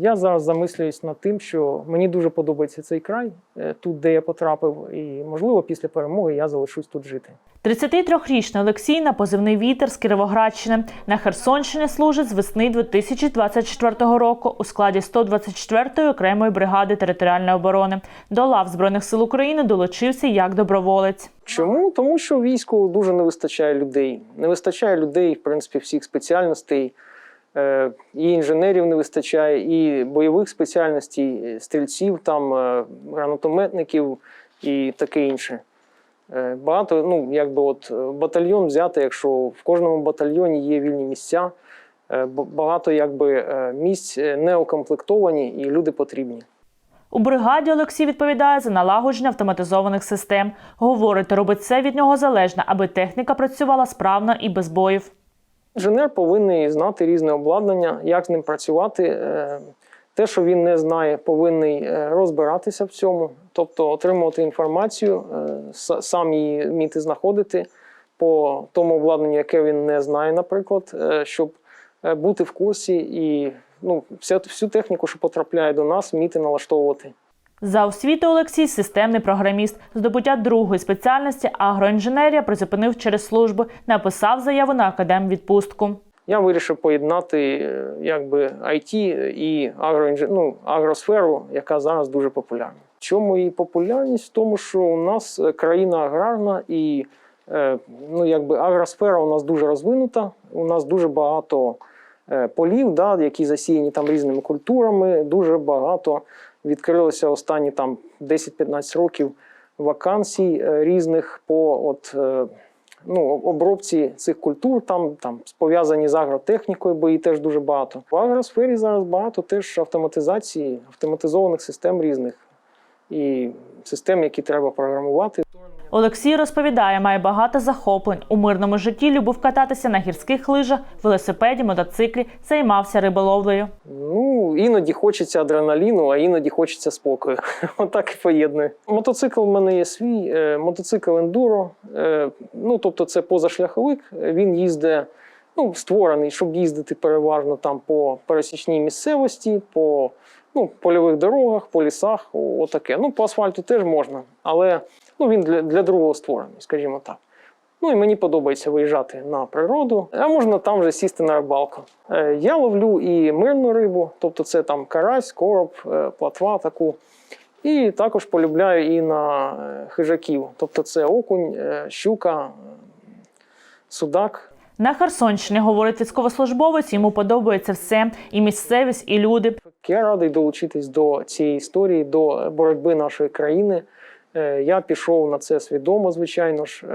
Я зараз замислююсь над тим, що мені дуже подобається цей край, е, тут, де я потрапив, і можливо після перемоги я залишусь тут жити. 33-річний Олексій на позивний вітер з Кіровоградщини на Херсонщині служить з весни 2024 року у складі 124-ї окремої бригади територіальної оборони. До лав збройних сил України долучився як доброволець. Чому? Тому що війську дуже не вистачає людей. Не вистачає людей, в принципі, всіх спеціальностей. Е, І інженерів не вистачає, і бойових спеціальностей, стрільців, там, е, гранатометників і таке інше. Е, Багато, ну, якби от батальйон взяти, якщо в кожному батальйоні є вільні місця, багато якби місць не укомплектовані і люди потрібні. У бригаді Олексій відповідає за налагодження автоматизованих систем. Говорить, робить це від нього залежно, аби техніка працювала справно і без боїв. Інженер повинен знати різне обладнання, як з ним працювати. Е, Те, що він не знає, повинен розбиратися в цьому, тобто отримувати інформацію, е, сам її вміти знаходити по тому обладнанню, яке він не знає, наприклад, е, щоб бути в курсі і ну, всю техніку, що потрапляє до нас, вміти налаштовувати. За освітою Олексій системний програміст. Здобуття другої спеціальності агроінженерія призупинив через службу. Написав заяву на академвідпустку. Я вирішив поєднати е, якби IT і агроінж... ну, агросферу, яка зараз дуже популярна. Чому її популярність? В тому, що у нас е, країна аграрна і е, ну, якби агросфера у нас дуже розвинута. У нас дуже багато полів, да, які засіяні там різними культурами. Дуже багато відкрилося останні там 10-15 років вакансій е, різних по от. е, ну, обробці цих культур там, там пов'язані з агротехнікою, бо її теж дуже багато. В агросфері зараз багато теж автоматизації, автоматизованих систем різних і систем, які треба програмувати. Олексій розповідає, має багато захоплень. У мирному житті любив кататися на гірських лижах, велосипеді, мотоциклі, займався риболовлею. Ну, іноді хочеться адреналіну, а іноді хочеться спокою. Отак і поєднує. Мотоцикл в мене є свій, е, мотоцикл ендуро. Е, ну, тобто це позашляховик. Він їздить, ну, створений, щоб їздити переважно там по пересічній місцевості, по ну, польових дорогах, по лісах, отаке. Ну, по асфальту теж можна, але ну, він для, для другого створений, скажімо так. Ну і мені подобається виїжджати на природу, а можна там вже сісти на рибалку. Е, Я ловлю і мирну рибу, тобто це там карась, короб, е, платва таку. І також полюбляю і на е, хижаків, тобто це окунь, щука, судак. На Херсонщині, говорить військовослужбовець, йому подобається все і місцевість, і люди. Я радий долучитись до цієї історії, до боротьби нашої країни. Я пішов на це свідомо, звичайно ж.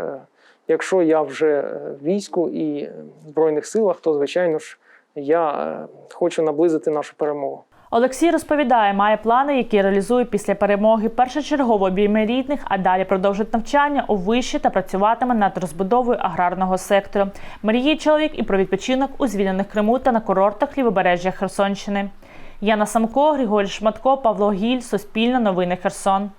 Е, Якщо я вже е, в війську і в Збройних силах, то звичайно ж я е, хочу наблизити нашу перемогу. Олексій розповідає, має плани, які реалізує після перемоги. Першочергово обійме рідних, а далі продовжить навчання у виші та працюватиме над розбудовою аграрного сектору. Мріє чоловік і про відпочинок у звільнених Криму та на курортах лівобережжя Херсонщини. Яна Самко, Григорій Шматко, Павло Гіль, Суспільне новини Херсон.